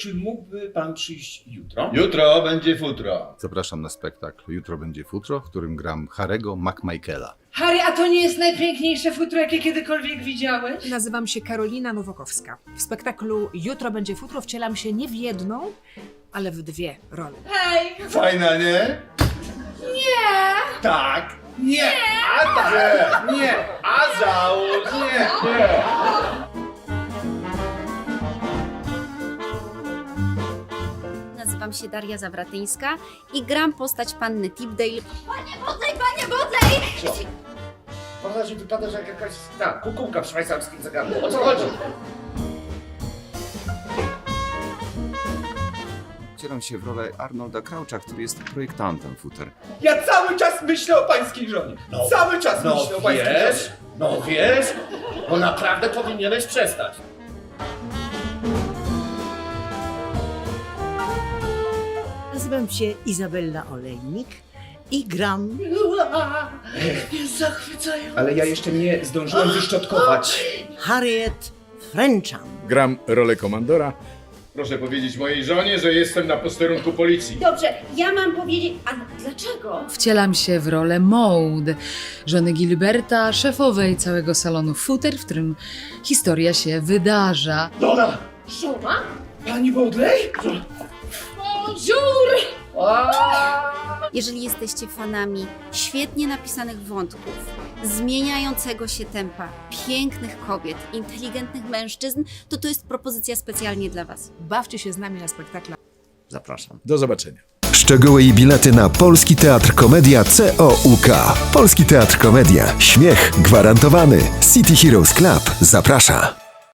Czy mógłby pan przyjść jutro? Jutro będzie futro. Zapraszam na spektakl. Jutro będzie futro, w którym gram Harego McMichaela. Harry, a to nie jest najpiękniejsze futro, jakie kiedykolwiek widziałeś? Nazywam się Karolina Nowakowska. W spektaklu Jutro będzie futro wcielam się nie w jedną, ale w dwie role. Hej! Fajna, nie? Nie! Tak. Nie. A tak. Nie. Nie. A załóż. Nie. Nie. Nazywam się Daria Zawratyńska i gram postać panny Tipdale. Panie Bodlej, panie Bodlej! Można się wygląda, że jak jakaś ta, kukułka w szwajcarskim zegarku. O co chodzi? Wcielam się w rolę Arnolda Croucha, który jest projektantem futer. Ja cały czas myślę o pańskiej żonie. cały czas No myślę o pańskiej wiesz, żonie. no wiesz, bo naprawdę powinieneś przestać. Nazywam się Izabella Olejnik i gram Jest zachwycające. Ale ja jeszcze nie zdążyłem wyszczotkować. Harriet Frencham. Gram rolę komandora. Proszę powiedzieć mojej żonie, że jestem na posterunku policji. Dobrze, ja mam powiedzieć, a dlaczego? Wcielam się w rolę Maud, żony Gilberta, szefowej całego salonu Futer, w którym historia się wydarza. Dora! Żona? Pani Bodley? Bonjour! Jeżeli jesteście fanami świetnie napisanych wątków, zmieniającego się tempa, pięknych kobiet, inteligentnych mężczyzn, to to jest propozycja specjalnie dla Was. Bawcie się z nami na spektaklach. Zapraszam. Do zobaczenia. Szczegóły i bilety na Polski Teatr Komedia COUK. Polski Teatr Komedia. Śmiech gwarantowany. City Heroes Club zaprasza.